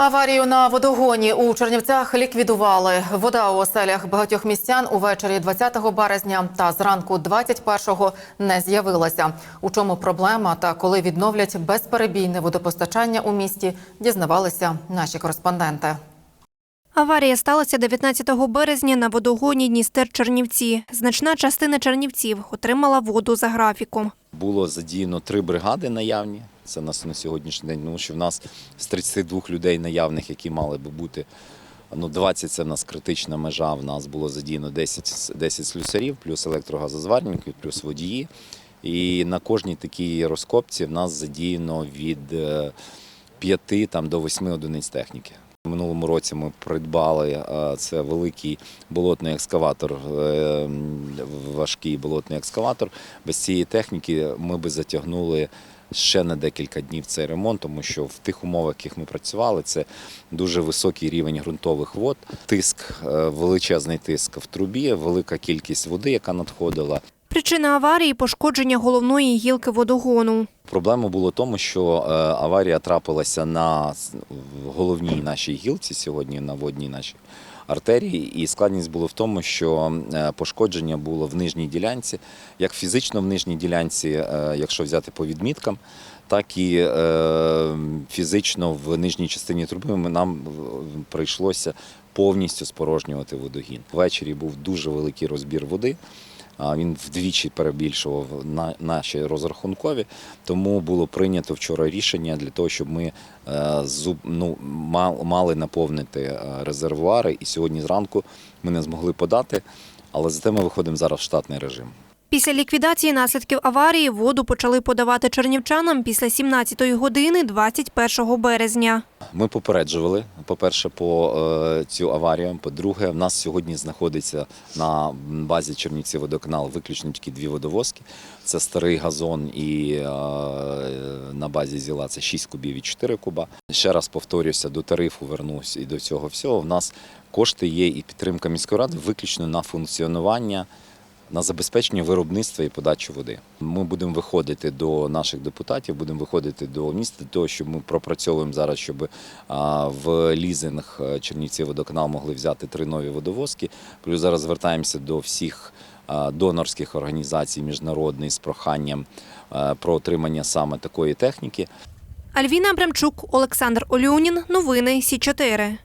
Аварію на водогоні у Чернівцях ліквідували. Вода у оселях багатьох містян увечері 20 березня та зранку 21-го не з'явилася. У чому проблема та коли відновлять безперебійне водопостачання у місті, дізнавалися наші кореспонденти. Аварія сталася 19 березня на водогоні Дністер-Чернівці. Значна частина чернівців отримала воду за графіком. Було задіяно три бригади наявні. Це нас на сьогоднішній день. Ну що в нас з 32 людей наявних, які мали би бути. Ну, 20 – це в нас критична межа. В нас було задіяно 10, 10 слюсарів, плюс електрогазозварники, плюс водії. І на кожній такій розкопці в нас задіяно від 5 там, до 8 одиниць техніки. Минулому році ми придбали е, це великий болотний екскаватор, е, важкий болотний екскаватор. Без цієї техніки ми би затягнули ще на декілька днів цей ремонт, тому що в тих умовах, яких ми працювали, це дуже високий рівень ґрунтових вод, тиск, е, величезний тиск в трубі, велика кількість води, яка надходила. Причина аварії пошкодження головної гілки водогону. Проблема була в тому, що е, аварія трапилася на головній нашій гілці сьогодні, на водній нашій артерії, і складність була в тому, що е, пошкодження було в нижній ділянці, як фізично в нижній ділянці, е, якщо взяти по відміткам, так і е, фізично в нижній частині труби нам прийшлося повністю спорожнювати водогін. Ввечері був дуже великий розбір води. Він вдвічі перебільшував на наші розрахункові, тому було прийнято вчора рішення для того, щоб ми е, ну, мали наповнити е, резервуари. І сьогодні зранку ми не змогли подати, але зате ми виходимо зараз в штатний режим. Після ліквідації наслідків аварії воду почали подавати чернівчанам після 17-ї години 21 березня. Ми попереджували, по-перше, по е, цю аварію. По-друге, в нас сьогодні знаходиться на базі Чернівці водоканал виключно тільки дві водовозки. Це старий газон і е, на базі зіла це 6 кубів і 4 куба. Ще раз повторюся, до тарифу вернусь і до цього всього. В нас кошти є і підтримка міської ради виключно на функціонування на забезпечення виробництва і подачі води. Ми будемо виходити до наших депутатів, будемо виходити до міста, того, щоб ми пропрацьовуємо зараз, щоб в лізинг е, Чернівці водоканал могли взяти три нові водовозки. Плюс зараз звертаємося до всіх донорських організацій міжнародних з проханням про отримання саме такої техніки. Альвіна Абрамчук, Олександр Олюнін. Новини Сі 4